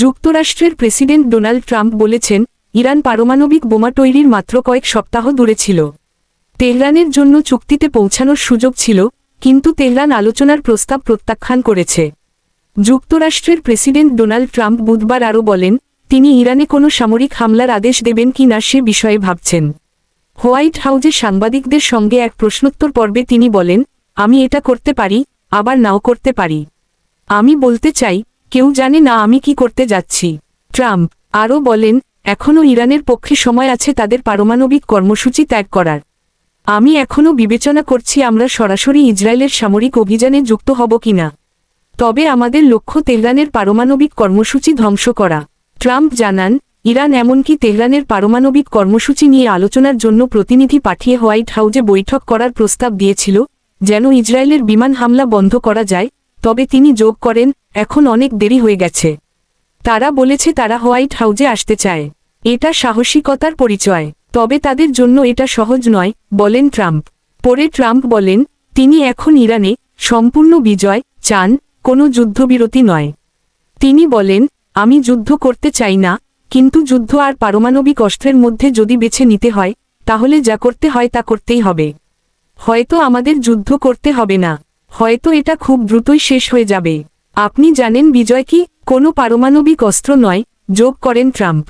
যুক্তরাষ্ট্রের president Donald Trump বলেছেন, Iran পারমাণবিক বোমা তৈরির মাত্র কয়েক সপ্তাহ দূরে ছিল। তেহরানের জন্য চুক্তিতে পৌঁছানোর সুযোগ ছিল, কিন্তু তেহরান আলোচনার প্রস্তাব প্রত্যাখ্যান করেছে। যুক্তরাষ্ট্রের প্রেসিডেন্ট ডোনাল্ড ট্রাম্প বুধবার আরও বলেন, তিনি ইরানে কোনো সামরিক হামলার আদেশ দেবেন কি না সে বিষয়ে ভাবছেন। হোয়াইট হাউজে সাংবাদিকদের সঙ্গে এক প্রশ্নোত্তর পর্বে তিনি বলেন, আমি এটা করতে পারি, আবার নাও করতে পারি। আমি বলতে চাই কেউ জানে না আমি কি করতে যাচ্ছি। ট্রাম্প আরও বলেন এখনও ইরানের পক্ষে সময় আছে তাদের পারমাণবিক কর্মসূচি ত্যাগ করার। আমি এখনও বিবেচনা করছি আমরা সরাসরি ইসরায়েলের সামরিক অভিযানে যুক্ত হব কিনা। তবে আমাদের লক্ষ্য তেহরানের পারমাণবিক কর্মসূচি ধ্বংস করা। ট্রাম্প জানান, ইরান এমনকি তেহরানের পারমাণবিক কর্মসূচি নিয়ে আলোচনার জন্য প্রতিনিধি পাঠিয়ে হোয়াইট হাউজে বৈঠক করার প্রস্তাব দিয়েছিল, যেন ইসরায়েলের বিমান হামলা বন্ধ করা যায় তবে তিনি যোগ করেন, এখন অনেক দেরি হয়ে গেছে। তারা বলেছে তারা হোয়াইট হাউজে আসতে চায়। এটা সাহসিকতার পরিচয়। তবে তাদের জন্য এটা সহজ নয়, বলেন ট্রাম্প। পরে ট্রাম্প বলেন, তিনি এখন ইরানে, সম্পূর্ণ বিজয়, চান, কোনো যুদ্ধবিরতি নয়। তিনি বলেন, আমি যুদ্ধ করতে চাই না, কিন্তু যুদ্ধ আর পারমাণবিক অস্ত্রের মধ্যে যদি বেছে নিতে হয়, তাহলে যা করতে হয় তা করতেই হবে। হয়তো আমাদের যুদ্ধ করতে হবে না। হয়তো এটা খুব দ্রুতই শেষ হয়ে যাবে। আপনি জানেন বিজয় কি? কোনো পারমাণবিক অস্ত্র নয়। যোগ করেন ট্রাম্প।